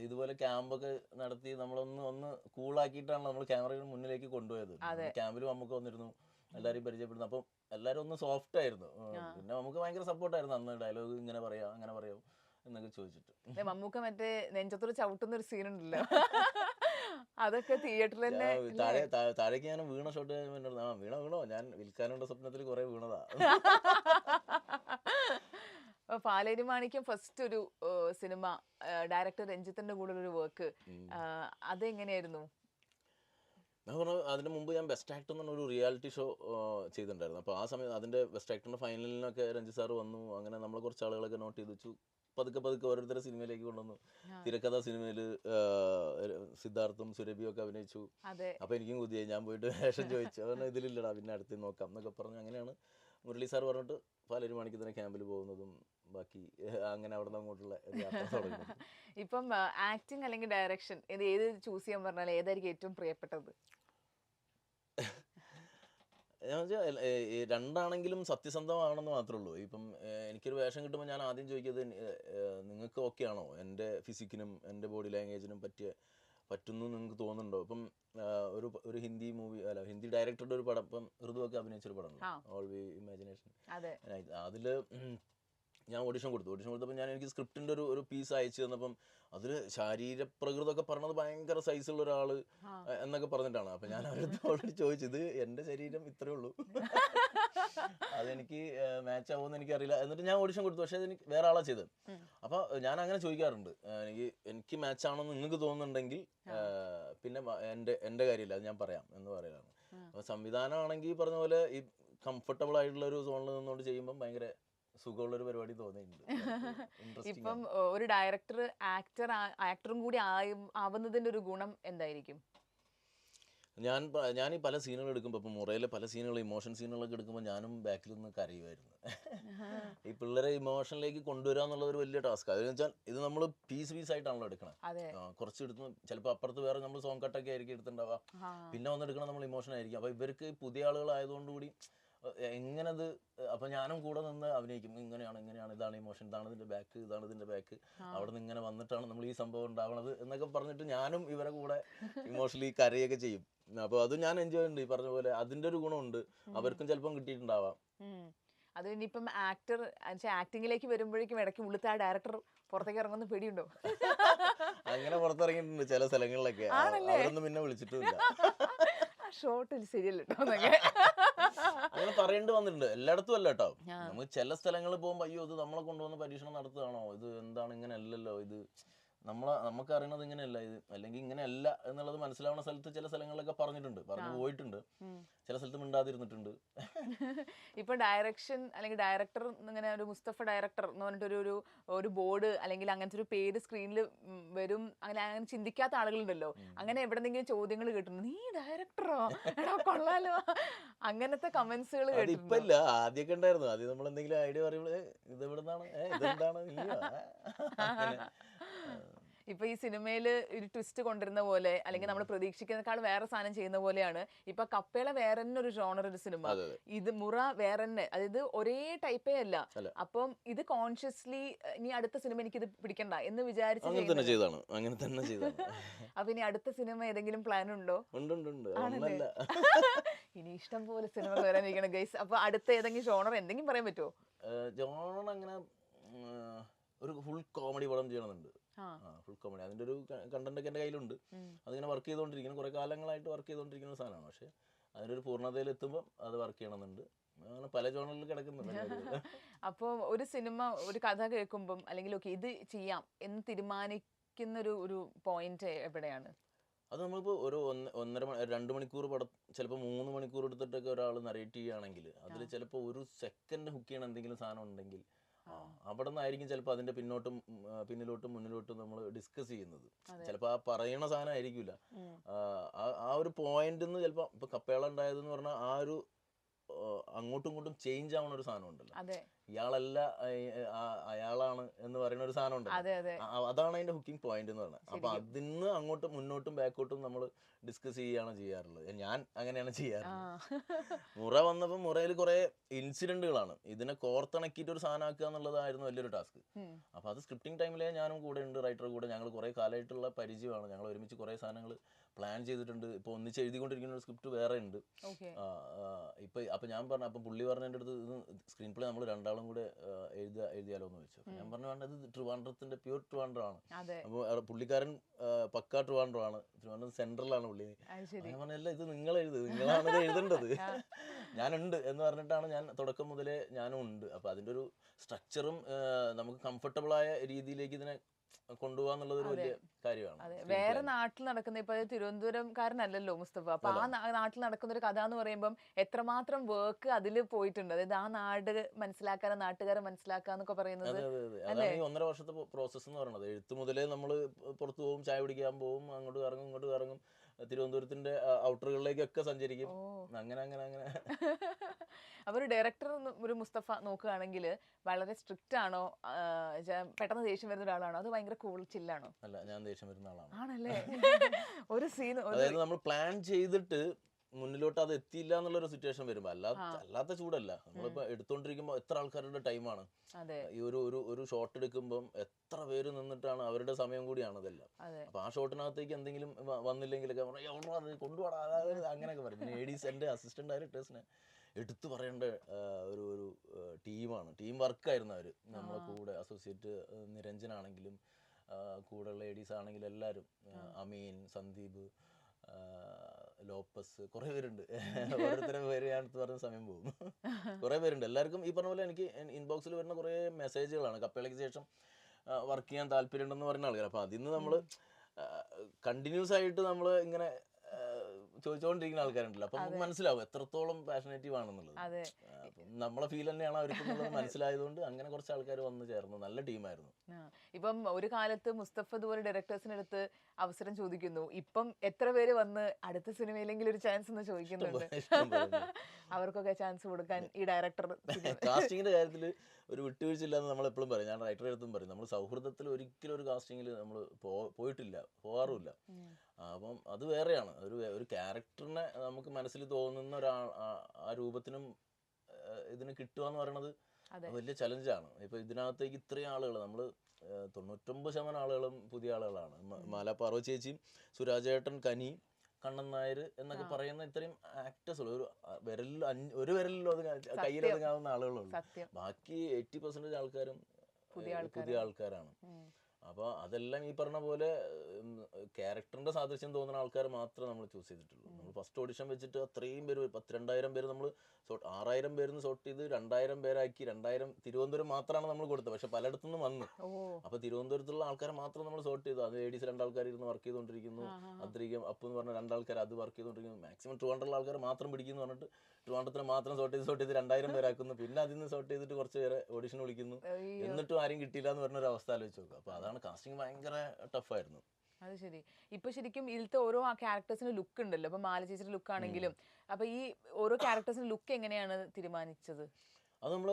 ഇതുപോലെ ക്യാമ്പൊക്കെ നടത്തി നമ്മളൊന്ന് ഒന്ന് കൂളാക്കിയിട്ടാണ് നമ്മൾ ക്യാമറയുടെ മുന്നിലേക്ക് കൊണ്ടുപോയത്. ക്യാമ്പിൽ നമുക്ക് വന്നിരുന്നു എല്ലാവരെയും പരിചയപ്പെടുന്നു. അപ്പം എല്ലാവരും ഒന്ന് സോഫ്റ്റ് ആയിരുന്നു പിന്നെ നമുക്ക് ഭയങ്കര സപ്പോർട്ടായിരുന്നു അന്ന് ഡയലോഗ് ഇങ്ങനെ പറയാം അങ്ങനെ പറയാം എന്നൊക്കെ ചോദിച്ചിട്ട്. മമ്മൂക്ക മറ്റേ നെഞ്ചത്തോട് ചവിട്ടുന്ന ഒരു സീൻ ഉണ്ടല്ലോ അതൊക്കെ തിയേറ്ററിൽ തന്നെ താഴെ താഴേക്ക് ഞാൻ വീണ ഷോട്ട് ആ വീണ വീണോ? ഞാൻ വിൽക്കാനുള്ള സ്വപ്നത്തിൽ കുറെ വീണതാ. പാലേരി മാണിക്യം ഫസ്റ്റ് ഒരു സിനിമ ഡയറക്ടർ രഞ്ജിത്തിന്റെ കൂടെ ഒരു വർക്ക്. അതെങ്ങനെയായിരുന്നു? ഞാൻ പറഞ്ഞു അതിന് മുമ്പ് ഞാൻ ബെസ്റ്റ് ആക്ടർ എന്ന് ഒരു റിയാലിറ്റി ഷോ ചെയ്തിട്ടുണ്ടായിരുന്നു. അപ്പോൾ ആ സമയത്ത് അതിന്റെ ബെസ്റ്റ് ആക്ടറിന്റെ ഫൈനലിനൊക്കെ രഞ്ജിത് സാർ വന്നു. അങ്ങനെ നമ്മൾ കുറച്ച് ആളുകളൊക്കെ നോട്ട് ചെയ്ത് വെച്ചു. പതുക്കെ പതുക്കെ ഓരോരുത്തരെ സിനിമയിലേക്ക് കൊണ്ടുവന്നു. തിരക്കഥാ സിനിമയിൽ സിദ്ധാർത്ഥും സുരഭിയും ഒക്കെ അഭിനയിച്ചു. അപ്പോൾ എനിക്കും കുതിയായി. ഞാൻ പോയിട്ട് വേഷം ചോദിച്ചു. അതുകൊണ്ട് ഇതിലില്ലടാ പിന്നെ അടുത്ത് നോക്കാം. എന്നൊക്കെ പറഞ്ഞു അങ്ങനെയാണ് മുരളി സാർ പറഞ്ഞിട്ട് പലരും മണിക്ക് തന്നെ ക്യാമ്പിൽ പോകുന്നതും ബാക്കി അങ്ങനെ അവിടെ നിന്ന് അങ്ങോട്ടുള്ള ഇപ്പം ആക്ടിങ് അല്ലെങ്കിൽ ഡയറക്ഷൻ ഇത് ഏത് ചൂസ് ചെയ്യാൻ പറഞ്ഞാൽ ഏതായിരിക്കും ഏറ്റവും പ്രിയപ്പെട്ടത്? രണ്ടാണെങ്കിലും സത്യസന്ധമാണെന്ന് മാത്രമേ ഉള്ളൂ. ഇപ്പം എനിക്കൊരു വേഷം കിട്ടുമ്പോൾ ഞാൻ ആദ്യം ചോദിക്കുന്നത് നിങ്ങൾക്ക് ഓക്കെ ആണോ? എന്റെ ഫിസിക്കിനും എന്റെ ബോഡി ലാംഗ്വേജിനും പറ്റിയ പറ്റുന്നു നിങ്ങൾക്ക് തോന്നുന്നുണ്ടോ? ഇപ്പം ഒരു ഒരു ഹിന്ദി മൂവി അല്ല ഹിന്ദി ഡയറക്ടറുടെ ഒരു പടം ഇപ്പം ഋതുവൊക്കെ അഭിനയിച്ചൊരു പടം ഓൾ വി ഇമാജിനേഷൻ അതെ. അതിൽ ഞാൻ ഓഡിഷൻ കൊടുത്തു. ഓഡിഷൻ കൊടുത്തപ്പോൾ ഞാൻ എനിക്ക് സ്ക്രിപ്റ്റിന്റെ ഒരു ഒരു പീസ് അയച്ചു തന്നപ്പം അതിൽ ശാരീരപ്രകൃതമൊക്കെ പറഞ്ഞത് ഭയങ്കര സൈസുള്ള ഒരാൾ എന്നൊക്കെ പറഞ്ഞിട്ടാണ്. അപ്പം ഞാൻ അവരോട് ഓൾറെഡി ചോദിച്ചത് എന്റെ ശരീരം ഇത്രയേ ഉള്ളൂ. അതെനിക്ക് മാച്ച് ആവുമെന്ന് എനിക്കറിയില്ല. എന്നിട്ട് ഞാൻ ഓഡിഷൻ കൊടുത്തു. പക്ഷേ അതെനിക്ക് വേറെ ആളാണ് ചെയ്തത്. അപ്പോൾ ഞാൻ അങ്ങനെ ചോദിക്കാറുണ്ട്. എനിക്ക് എനിക്ക് മാച്ച് ആണെന്ന് നിങ്ങൾക്ക് തോന്നുന്നുണ്ടെങ്കിൽ പിന്നെ എന്റെ എന്റെ കാര്യമില്ല അത് ഞാൻ പറയാം എന്ന് പറയലാണ്. അപ്പോൾ സംവിധാനമാണെങ്കിൽ പറഞ്ഞ പോലെ ഈ കംഫർട്ടബിൾ ആയിട്ടുള്ള ഒരു സോണിൽ നിന്നുകൊണ്ട് ചെയ്യുമ്പം ഭയങ്കര സുഖമുള്ള ഒരു പരിപാടി തോന്നിയിട്ടുണ്ട്. ഇപ്പം ഒരു ഡയറക്ടർ ആക്ടർ ആക്ടറും കൂടി ആവുന്നതിന്റെ ഒരു ഗുണം എന്തായിരിക്കും? ഞാൻ ഞാൻ ഈ പല സീനുകൾ എടുക്കുമ്പോൾ ഇപ്പം മുറയിലെ പല സീനുകൾ ഇമോഷൻ സീനുകളൊക്കെ എടുക്കുമ്പോൾ ഞാനും ബാക്കിൽ നിന്ന് കരയുമായിരുന്നു ഈ പിള്ളേരെ ഇമോഷനിലേക്ക് കൊണ്ടുവരിക എന്നുള്ളത് ഒരു വലിയ ടാസ്ക് അതെന്ന് വെച്ചാൽ ഇത് നമ്മൾ പീസ് പീസ് ആയിട്ടാണല്ലോ എടുക്കണം. കുറച്ച് എടുത്ത് ചിലപ്പോൾ അപ്പുറത്ത് വേറെ നമ്മൾ സോങ് കട്ടൊക്കെ ആയിരിക്കും എടുത്തിട്ടുണ്ടാവുക. പിന്നെ വന്നെടുക്കണം നമ്മൾ ഇമോഷൻ ആയിരിക്കും. അപ്പോൾ ഇവർക്ക് പുതിയ ആളുകളായതുകൊണ്ട് കൂടി എങ്ങനെ അത് അപ്പോൾ ഞാനും കൂടെ നിന്ന് അഭിനയിക്കും. ഇങ്ങനെയാണ് ഇങ്ങനെയാണ് ഇതാണ് ഇമോഷൻ ഇതാണ് ഇതിന്റെ ബാക്ക് ഇതാണ് ഇതിന്റെ ബാക്ക്. അവിടെ നിന്ന് ഇങ്ങനെ വന്നിട്ടാണ് നമ്മൾ ഈ സംഭവം ഉണ്ടാവണത് എന്നൊക്കെ പറഞ്ഞിട്ട് ഞാനും ഇവരെ കൂടെ ഇമോഷണലി കരയൊക്കെ ചെയ്യും. അപ്പോൾ അത് ഞാൻ എൻജോയ് ചെയ്യുന്നുണ്ട്. ഈ പറഞ്ഞ പോലെ അതിന്റെ ഒരു ഗുണമുണ്ട്. അവർക്കും ചിലപ്പം കിട്ടിയിട്ടുണ്ടാവാം. അത് ഇനിയിപ്പം ആക്ടർ ആക്ടിങ്ങിലേക്ക് വരുമ്പോഴേക്കും ഇടയ്ക്ക് ഉള്ളിത്തെ ആ ഡയറക്ടർ പുറത്തേക്ക് ഇറങ്ങുന്ന പേടിയുണ്ടോ? അങ്ങനെ പുറത്തിറങ്ങിയിട്ടുണ്ട് ചില സ്ഥലങ്ങളിലൊക്കെ. പിന്നെ വിളിച്ചിട്ടില്ല ഷോർട്ടിൽ കേട്ടോ എന്നൊക്കെ. അങ്ങനെ പറയേണ്ടി വന്നിട്ടുണ്ട്. എല്ലായിടത്തും അല്ല കേട്ടോ. നമുക്ക് ചില സ്ഥലങ്ങളിൽ പോകുമ്പോൾ അയ്യോ ഇത് നമ്മളെ കൊണ്ടുവന്ന് പരീക്ഷണം നടത്തുകയാണോ? ഇത് എന്താണ് ഇങ്ങനെ അല്ലല്ലോ? ഇത് നമ്മളെ നമുക്ക് അറിയണത് ഇങ്ങനെയല്ല. ഇത് അല്ലെങ്കിൽ ഇങ്ങനെയല്ല എന്നുള്ളത് മനസ്സിലാവുന്ന സ്ഥലത്ത് ചില സ്ഥലങ്ങളിലൊക്കെ പറഞ്ഞിട്ടുണ്ട്. പറഞ്ഞു. പോയിട്ടുണ്ട്. ചില സ്ഥലത്ത് മിണ്ടാതിരുന്നിട്ടുണ്ട്. ഇപ്പൊ ഡയറക്ഷൻ അല്ലെങ്കിൽ ഡയറക്ടർ ഇങ്ങനെ ഒരു മുസ്തഫ ഡയറക്ടർ എന്ന് പറഞ്ഞിട്ട് ഒരു ഒരു ബോർഡ് അല്ലെങ്കിൽ അങ്ങനത്തെ ഒരു പേര് സ്ക്രീനിൽ വരും. അങ്ങനെ അങ്ങനെ ചിന്തിക്കാത്ത ആളുകളുണ്ടല്ലോ. അങ്ങനെ എവിടെന്നെങ്കിലും ചോദ്യങ്ങൾ കേട്ടിട്ടുണ്ട്? നീ ഡയറക്ടറോ എടാ കൊള്ളാലോ. അങ്ങനത്തെ കമന്റ്സുകൾ ഇപ്പല്ല. ആദ്യമൊക്കെ ഉണ്ടായിരുന്നു. ആദ്യം നമ്മൾ എന്തെങ്കിലും ഐഡിയ പറയുമ്പോൾ ഇത് എവിടുന്നാണ്? ഇതെന്താണ്. ഇപ്പൊ ഈ സിനിമയിൽ ഒരു ട്വിസ്റ്റ് കൊണ്ടിരുന്ന പോലെ അല്ലെങ്കിൽ നമ്മൾ പ്രതീക്ഷിക്കുന്നേക്കാൾ വേറെ സാധനം ചെയ്യുന്ന പോലെയാണ്. ഇപ്പൊ കപ്പേള വേറെ തന്നെ ഒരു ജോണർ ഒരു സിനിമ ഇത് മുറ വേറെ തന്നെ അതായത് ഒരേ ടൈപ്പേ അല്ല. അപ്പം ഇത് കോൺഷ്യസ്ലി ഇനി അടുത്ത സിനിമ എനിക്ക് ഇത് പിടിക്കണ്ട എന്ന് വിചാരിച്ച് അങ്ങനെ തന്നെ. ചെയ്താണ് അങ്ങനെ തന്നെ ചെയ്താണ് അപ്പൊ ഇനി അടുത്ത സിനിമ ഏതെങ്കിലും പ്ലാൻ ഉണ്ടോ? ഇനി ഇഷ്ടം പോലെ സിനിമ വരാനിരിക്കണം ഗൈസ് അപ്പൊ അടുത്ത ഏതെങ്കിലും ജോണർ എന്തെങ്കിലും പറയാൻ പറ്റുമോ ജോണർ അങ്ങനെ ഒരു ഫുൾ കോമഡി പടം ചെയ്യണമെന്നുണ്ട്. ഫുൾ കോമഡി അതിന്റെ ഒരു കണ്ടന്റ് ഒക്കെ എന്റെ കയ്യിലുണ്ട്. അതിങ്ങനെ വർക്ക് ചെയ്തുകൊണ്ടിരിക്കുന്നു കുറേ കാലങ്ങളായിട്ട് വർക്ക് ചെയ്തുകൊണ്ടിരിക്കുന്ന ഒരു സാധനമാണ്. പക്ഷേ അതിന്റെ ഒരു പൂർണതയിൽ എത്തുമ്പോൾ അത് വർക്ക് ചെയ്യണമെന്നുണ്ട്. അങ്ങനെ പല ജോണറിൽ കിടക്കുന്നുണ്ട് അപ്പോൾ ഒരു സിനിമ ഒരു കഥ കേൾക്കുമ്പം അല്ലെങ്കിൽ ഓക്കെ ഇത് ചെയ്യാം എന്ന് തീരുമാനിക്കുന്ന ഒരു ഒരു പോയിന്റ് എവിടെയാണ്? അത് നമ്മളിപ്പോൾ ഒരു ഒന്ന് ഒന്നര മണി രണ്ട് മണിക്കൂർ പടം ചിലപ്പോൾ മൂന്ന് മണിക്കൂർ എടുത്തിട്ടൊക്കെ ഒരാൾ നറേറ്റ് ചെയ്യുകയാണെങ്കിൽ അതിൽ ചിലപ്പോ ചിലപ്പോൾ ഒരു സെക്കൻഡ് ഹുക്ക് ചെയ്യണ എന്തെങ്കിലും സാധനം ഉണ്ടെങ്കിൽ. അവിടെ നിന്നായിരിക്കും ചിലപ്പോൾ അതിന്റെ പിന്നോട്ടും പിന്നിലോട്ടും മുന്നിലോട്ടും നമ്മൾ ഡിസ്കസ് ചെയ്യുന്നത്. ചിലപ്പോൾ ആ പറയണ സാധനം ആയിരിക്കില്ല ആ ഒരു പോയിന്റ് ചിലപ്പോൾ ഇപ്പൊ കപ്പേള ഉണ്ടായതെന്ന് പറഞ്ഞാൽ ആ ഒരു അങ്ങോട്ടും ഇങ്ങോട്ടും ചേഞ്ച് ആവുന്ന ഒരു സാധനം ഉണ്ടല്ലോ. ഇയാളല്ല അയ- അയാളാണ് എന്ന് പറയുന്ന ഒരു സാധനം ഉണ്ട് അതെ അതെ. അതാണ് അതിന്റെ ഹുക്കിംഗ് പോയിന്റ് എന്ന് പറയുന്നത്. അപ്പൊ. അതിന്ന് അങ്ങോട്ടും മുന്നോട്ടും ബാക്കോട്ടും നമ്മൾ ഡിസ്കസ് ചെയ്യുകയാണ് ചെയ്യാറുള്ളത്. ഞാൻ അങ്ങനെയാണ് ചെയ്യാറ് ചെയ്യാറുള്ളത് മുറ വന്നപ്പോൾ മുറയിൽ കുറെ ഇൻസിഡന്റുകളാണ് ഇതിനെ കോർത്തിണക്കിയിട്ട് ഒരു സാധനം ആക്കുക എന്നുള്ളതായിരുന്നു വലിയൊരു ടാസ്ക് അപ്പൊ അത് സ്ക്രിപ്റ്റിംഗ് ടൈമിലെ ഞാനും കൂടെ ഉണ്ട് റൈറ്റർ കൂടെ. ഞങ്ങൾ കുറെ കാലമായിട്ടുള്ള പരിചയമാണ്. ഞങ്ങൾ ഒരുമിച്ച് കുറെ സാധനങ്ങൾ പ്ലാൻ ചെയ്തിട്ടുണ്ട്. ഇപ്പൊ ഒന്നിച്ച് എഴുതിക്കൊണ്ടിരിക്കുന്ന ഒരു സ്ക്രിപ്റ്റ് വേറെ ഉണ്ട്. ഇപ്പൊ അപ്പൊ ഞാൻ പറഞ്ഞു അപ്പൊ പുള്ളി പറഞ്ഞ എന്റെ അടുത്ത് സ്ക്രീൻ പ്ലേ നമ്മൾ രണ്ടാളും കൂടെ എഴുതി എഴുതിയാലോ എന്ന് ചോദിച്ചു ഞാൻ പറഞ്ഞു വേണ്ടത് ഇത് ട്രിവാൻഡ്രത്തിന്റെ പ്യൂർ ട്രിവാൻഡ്രം ആണ് അതെ അപ്പോൾ പുള്ളിക്കാരൻ പക്ക പക്കാ ട്രിവാൻഡ്രം ആണ് ട്രിവാൻഡ്രം സെൻട്രലാണ് പുള്ളി ഞാൻ പറഞ്ഞല്ല ഇത് നിങ്ങൾ എഴുത്. നിങ്ങളാണ് ഇത് എഴുതേണ്ടത്. ഞാനുണ്ട് എന്ന് പറഞ്ഞിട്ടാണ് ഞാൻ തുടക്കം മുതലേ ഞാനും ഉണ്ട്. അപ്പൊ അതിന്റെ ഒരു സ്ട്രക്ചറും നമുക്ക് കംഫർട്ടബിൾ ആയ രീതിയിലേക്ക് ഇതിനെ കൊണ്ടുപോകാന്നുള്ളത് വലിയ കാര്യമാണ്. വേറെ നാട്ടിൽ നടക്കുന്ന ഇപ്പൊ തിരുവനന്തപുരംകാരനല്ലല്ലോ മുസ്തഫ. അപ്പൊ ആ നാട്ടിൽ നടക്കുന്ന ഒരു കഥ എന്ന് പറയുമ്പം എത്രമാത്രം വർക്ക് അതിൽ പോയിട്ടുണ്ട്. അതായത് ആ നാട് മനസ്സിലാക്കാൻ നാട്ടുകാരെ മനസ്സിലാക്കുക എന്നൊക്കെ പറയുന്നത്? അതാണ് ഈ ഒന്നര വർഷത്തെ പ്രോസസ്സ് എന്ന് പറയുന്നത്. എഴുത്ത് മുതലേ നമ്മൾ പുറത്തു പോകും ചായ കുടിക്കാൻ പോകും അങ്ങോട്ട് ഇറങ്ങും ഇങ്ങോട്ട് ഇറങ്ങും തിരുവനന്തപുരത്തിന്റെ ഔട്ടറുകളിലേക്കൊക്കെ സഞ്ചരിക്കും. അങ്ങനെ അങ്ങനെ അങ്ങനെ. അപ്പൊ ഒരു ഡയറക്ടർ ഒരു മുസ്തഫ നോക്കുകയാണെങ്കിൽ വളരെ സ്ട്രിക്റ്റ് ആണോ? പെട്ടെന്ന് ദേഷ്യം വരുന്ന ഒരാളാണോ? അത് ഭയങ്കര കൂൾ ചില്ലാണോ അല്ല ഞാൻ ദേഷ്യം വരുന്ന ആളാണ്. ആണല്ലേ? ഒരു സീൻ അതായത് നമ്മൾ പ്ലാൻ ചെയ്തിട്ട് മുന്നിലോട്ട് അത് എത്തിയില്ല എന്നുള്ള ഒരു സിറ്റുവേഷൻ വരുമ്പോ അല്ലാത്ത. അല്ലാത്ത ചൂടല്ല. നമ്മളിപ്പോ എടുത്തോണ്ടിരിക്കുമ്പോ എത്ര ആൾക്കാരുടെ ടൈമാണ്. ഈ ഒരു ഒരു ഒരു ഷോട്ട് എടുക്കുമ്പം എത്ര പേര് നിന്നിട്ടാണ് അവരുടെ സമയം കൂടിയാണ് ഇതെല്ലാം. അതെ. അപ്പൊ ആ ഷോട്ടിനകത്തേക്ക് എന്തെങ്കിലും വന്നില്ലെങ്കിൽ വന്നില്ലെങ്കിലൊക്കെ പറഞ്ഞാ, "എവിടെടാ അത് കൊണ്ടുപോടാ അതായത് അങ്ങനെയൊക്കെ പറയും. എഡീസ് എന്റെ അസിസ്റ്റന്റ് ഡയറക്ടേഴ്സിനെ എടുത്തു പറയേണ്ട ഒരു ഒരു ടീമാണ്. ടീം വർക്കായിരുന്നു അവർ നമ്മളെ. കൂടെ അസോസിയേറ്റ് നിരഞ്ജനാണെങ്കിലും ആണെങ്കിലും കൂടെയുള്ള ലേഡീസ് ആണെങ്കിലും എല്ലാവരും അമീൻ സന്ദീപ് ലോപ്പസ് കുറേ പേരുണ്ട്. ഓരോരുത്തരും പേര് ഞാൻ പറഞ്ഞ സമയം പോകും. കുറേ പേരുണ്ട്. എല്ലാവർക്കും ഈ പറഞ്ഞ പോലെ എനിക്ക് ഇൻബോക്സിൽ വരുന്ന കുറേ മെസ്സേജുകളാണ് കപ്പേളയ്ക്ക് ശേഷം വർക്ക് ചെയ്യാൻ താല്പര്യമുണ്ടെന്ന് പറയുന്ന ആൾക്കാർ അപ്പോൾ അതിൽ നമ്മൾ കണ്ടിന്യൂസ് ആയിട്ട് നമ്മൾ ഇങ്ങനെ ചോദിച്ചുകൊണ്ടിരിക്കുന്ന ആൾക്കാരുണ്ടല്ലോ. അപ്പൊ നമുക്ക്. മനസ്സിലാവും എത്രത്തോളം പാഷനേറ്റീവ് ആണെന്നുള്ളത്. അപ്പം നമ്മളെ ഫീൽ തന്നെയാണ് അവർക്ക് മനസ്സിലായതുകൊണ്ട് അങ്ങനെ കുറച്ച് ആൾക്കാർ വന്ന് ചേർന്നു. നല്ല ടീമായിരുന്നു. ഇപ്പം ഒരു കാലത്ത് മുസ്തഫ ഇതുപോലെ ഡയറക്ടേഴ്സിന് അടുത്ത് അവസരം ചോദിക്കുന്നു. ഇപ്പം എത്ര പേര് വന്ന് അടുത്ത സിനിമയിലെങ്കിലും ഒരു ചാൻസ് എന്ന് ചോദിക്കുന്നുണ്ട്. അവർക്കൊക്കെ ചാൻസ് കൊടുക്കാൻ ഈ ഡയറക്ടർ കാസ്റ്റിംഗിന്റെ കാര്യത്തിൽ ഒരു വിട്ടുവീഴ്ച ഇല്ലാന്ന് നമ്മൾ എപ്പോഴും പറയും. ഞാൻ റൈറ്റർ അടുത്തും പറയും. നമ്മൾ സൗഹൃദത്തിൽ ഒരിക്കലും ഒരു കാസ്റ്റിംഗിൽ നമ്മൾ പോയിട്ടില്ല. പോകാറുമില്ല അപ്പം അത് വേറെയാണ്. ഒരു ഒരു ക്യാരക്ടറിനെ നമുക്ക് മനസ്സിൽ തോന്നുന്ന ഒരാൾ ആ- രൂപത്തിനും ഇതിന് കിട്ടുക എന്ന് പറയുന്നത് അതെ. വലിയ ചലഞ്ചാണ്. ഇപ്പൊ ഇതിനകത്തേക്ക് ഇത്രയും ആളുകൾ നമ്മൾ തൊണ്ണൂറ്റൊമ്പത് ശതമാനം ആളുകളും പുതിയ ആളുകളാണ്. മാല പാർവ ചേച്ചിയും സുരാജേട്ടൻ കനി കണ്ണൻ നായർ എന്നൊക്കെ പറയുന്ന ഇത്രയും ആക്ടേഴ്സ് ഉള്ളു ഒരു വിരലിൽ ഒരു വിരലിലോ കയ്യിലൊതുങ്ങാവുന്ന ആളുകളുള്ളൂ. ബാക്കി എയ്റ്റി പെർസെന്റേജ് ആൾക്കാരും പുതിയ ആൾക്കാരാണ്. അപ്പോൾ അതെല്ലാം ഈ പറഞ്ഞ പോലെ ക്യാരക്ടറിന്റെ സാദൃശ്യം തോന്നുന്ന ആൾക്കാർ മാത്രമേ നമ്മൾ ചൂസ് ചെയ്തിട്ടുള്ളൂ. നമ്മൾ ഫസ്റ്റ് ഓഡിഷൻ വെച്ചിട്ട് അത്രയും പേര് പത്ത് രണ്ടായിരം പേര് നമ്മൾ ആറായിരം പേരിന്ന് സോർട്ട് ചെയ്ത് രണ്ടായിരം പേരാക്കി രണ്ടായിരം തിരുവനന്തപുരം മാത്രമാണ് നമ്മൾ കൊടുത്തത്. പക്ഷെ പലയിടത്തുനിന്ന് വന്നു. അപ്പോൾ തിരുവനന്തപുരത്തുള്ള ആൾക്കാരെ മാത്രം നമ്മൾ സോർട്ട് ചെയ്തു. അത് ലേഡീസ് രണ്ടാൾക്കാർ ഇരുന്ന് വർക്ക് ചെയ്തുകൊണ്ടിരിക്കുന്നു. അത്രയും. അദ്രികം അപ്പ് എന്ന് പറഞ്ഞ രണ്ടാൾക്കാർ അത് വർക്ക് ചെയ്തുകൊണ്ടിരിക്കുന്നു. മാക്സിമം ട്രിവാൻഡ്രമുള്ള ആൾക്കാർ മാത്രം പിടിക്കുന്നു പറഞ്ഞിട്ട് ട്രിവാൻഡ്രത്തിന് മാത്രം സോട്ട് ചെയ്ത് സോർട്ട് ചെയ്ത് രണ്ടായിരം പേരാക്കുന്നു. പിന്നെ അതിൽ നിന്ന് സോർട്ട് ചെയ്തിട്ട് കുറച്ച് പേരെ ഓഡിഷൻ വിളിക്കുന്നു. എന്നിട്ടും ആരും കിട്ടിയില്ല എന്ന് പറഞ്ഞൊരു അവസ്ഥ ആലോചിച്ച് നോക്കുക അപ്പോൾ അതാണ് കാസ്റ്റിംഗ് ഭയങ്കര ടഫായിരുന്നു അത് ശരി. ഇപ്പൊ ശരിക്കും ഇതിലത്തെ ഓരോ ആ ക്യാരക്ടേഴ്സിന് ലുക്ക് ഉണ്ടല്ലോ. ഇപ്പൊ മാല ചേച്ചിയുടെ ലുക്ക് ആണെങ്കിലും. അപ്പൊ ഈ ഓരോ ക്യാരക്ടേഴ്സിന്റെ ലുക്ക് എങ്ങനെയാണ് തീരുമാനിച്ചത്? അത് നമ്മൾ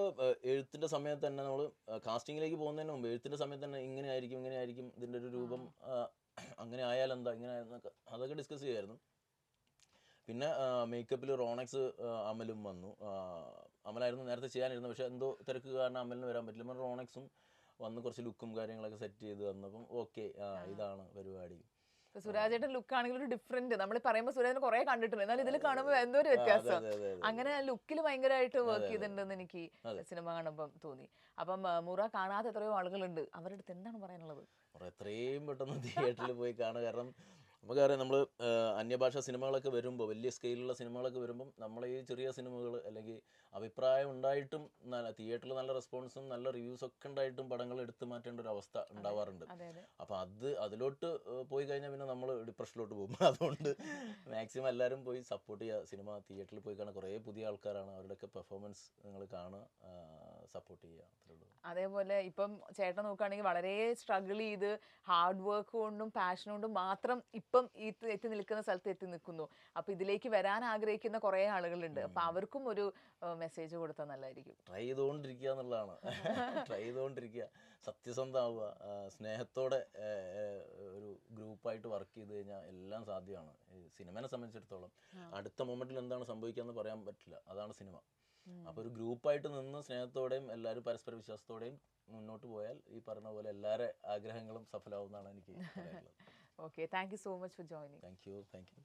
എഴുത്തിന്റെ സമയത്ത് തന്നെ നമ്മൾ കാസ്റ്റിംഗിലേക്ക് പോകുന്നതിന് മുമ്പ് എഴുത്തിന്റെ സമയത്ത് തന്നെ ഇങ്ങനെ ആയിരിക്കും ഇങ്ങനെ ആയിരിക്കും ഇതിന്റെ ഒരു രൂപം അങ്ങനെ ആയാൽ എന്താ ഇങ്ങനെ ആയിരുന്നൊക്കെ അതൊക്കെ ഡിസ്കസ് ചെയ്യായിരുന്നു. പിന്നെ മേക്കപ്പിൽ റോണക്സ് അമലും വന്നു. അമലായിരുന്നു നേരത്തെ ചെയ്യാനിരുന്നു പക്ഷെ എന്തോ തിരക്ക് കാരണം അമലിന് വരാൻ പറ്റില്ല. റോണക്സും വന്ന് കുറച്ച് ലുക്കും കാര്യങ്ങളൊക്കെ സെറ്റ് ചെയ്ത് വന്നപ്പം ഓക്കെ ഇതാണ് പരിപാടി. സുരാജേട്ടൻ ലുക്ക് ആണെങ്കിൽ ഒരു ഡിഫറെന്റ് നമ്മൾ പറയുമ്പോൾ സുരാജൻ കുറെ കണ്ടിട്ടുണ്ട്. എന്നാൽ ഇതിൽ കാണുമ്പോൾ എന്തോ ഒരു വ്യത്യാസം. അങ്ങനെ ലുക്കിൽ ഭയങ്കരമായിട്ട് വർക്ക്. ചെയ്തിട്ടുണ്ടെന്ന് എനിക്ക് സിനിമ കാണുമ്പോൾ തോന്നി. അപ്പം മുറ കാണാത്ത എത്രയോ ആളുകളുണ്ട്. അവരുടെ അടുത്ത് എന്താണ് പറയാനുള്ളത്? എത്രയും പെട്ടെന്ന് തിയേറ്ററിൽ പോയി കാണുക. കാരണം നമുക്കറിയാം നമ്മൾ അന്യഭാഷാ സിനിമകളൊക്കെ വരുമ്പോൾ വലിയ സ്കെയിലുള്ള സിനിമകളൊക്കെ വരുമ്പം നമ്മളെ ഈ ചെറിയ സിനിമകൾ അല്ലെങ്കിൽ അഭിപ്രായം ഉണ്ടായിട്ടും നല്ല തിയേറ്ററിൽ നല്ല റെസ്പോൺസും നല്ല റിവ്യൂസ് ഒക്കെ ഉണ്ടായിട്ടും പടങ്ങൾ എടുത്തു മാറ്റേണ്ട ഒരു അവസ്ഥ ഉണ്ടാവാറുണ്ട്. അപ്പോൾ അത്. അതിലോട്ട് പോയി കഴിഞ്ഞാൽ പിന്നെ നമ്മൾ ഡിപ്രഷനിലോട്ട് പോകും. അതുകൊണ്ട് മാക്സിമം എല്ലാവരും പോയി സപ്പോർട്ട് ചെയ്യുക. സിനിമ തിയേറ്ററിൽ പോയി കാണാൻ കുറേ പുതിയ ആൾക്കാരാണ് അവരുടെയൊക്കെ പെർഫോമൻസ് നിങ്ങൾ കാണുക. സപ്പോർട്ട് ചെയ്യുക അത്രേ ഉള്ളൂ. അതേപോലെ ഇപ്പം ചേട്ടൻ നോക്കുകയാണെങ്കിൽ വളരെ സ്ട്രഗിൾ ചെയ്ത് ഹാർഡ് വർക്ക് കൊണ്ടും പാഷൻ കൊണ്ടും മാത്രം ഇപ്പം ഈ എത്തി നിൽക്കുന്ന സ്ഥലത്ത് എത്തി നിൽക്കുന്നു. അപ്പൊ ഇതിലേക്ക് വരാൻ ആഗ്രഹിക്കുന്ന കുറേ ആളുകളുണ്ട്. അപ്പൊ അവർക്കും ഒരു മെസ്സേജ് കൊടുത്താൽ നല്ലതായിരിക്കും. ട്രൈ ചെയ്തുകൊണ്ടിരിക്കുക എന്നുള്ളതാണ്. ട്രൈ ചെയ്തുകൊണ്ടിരിക്കുക. സത്യസന്ധമാവുക. സ്നേഹത്തോടെ ഒരു ഗ്രൂപ്പായിട്ട് വർക്ക് ചെയ്ത് കഴിഞ്ഞാൽ എല്ലാം സാധ്യമാണ്. സിനിമനെ സംബന്ധിച്ചിടത്തോളം. അടുത്ത മൊമെന്റിൽ എന്താണ് സംഭവിക്കുക എന്ന് പറയാൻ പറ്റില്ല. അതാണ് സിനിമ. അപ്പോൾ ഒരു ഗ്രൂപ്പായിട്ട് നിന്ന് സ്നേഹത്തോടെയും എല്ലാവരും പരസ്പര വിശ്വാസത്തോടെയും മുന്നോട്ട് പോയാൽ ഈ പറഞ്ഞ പോലെ എല്ലാവരുടെ ആഗ്രഹങ്ങളും സഫലമാവുന്നതാണ് എനിക്ക് പറയാനുള്ളത്. Okay thank you so much for joining thank you thank you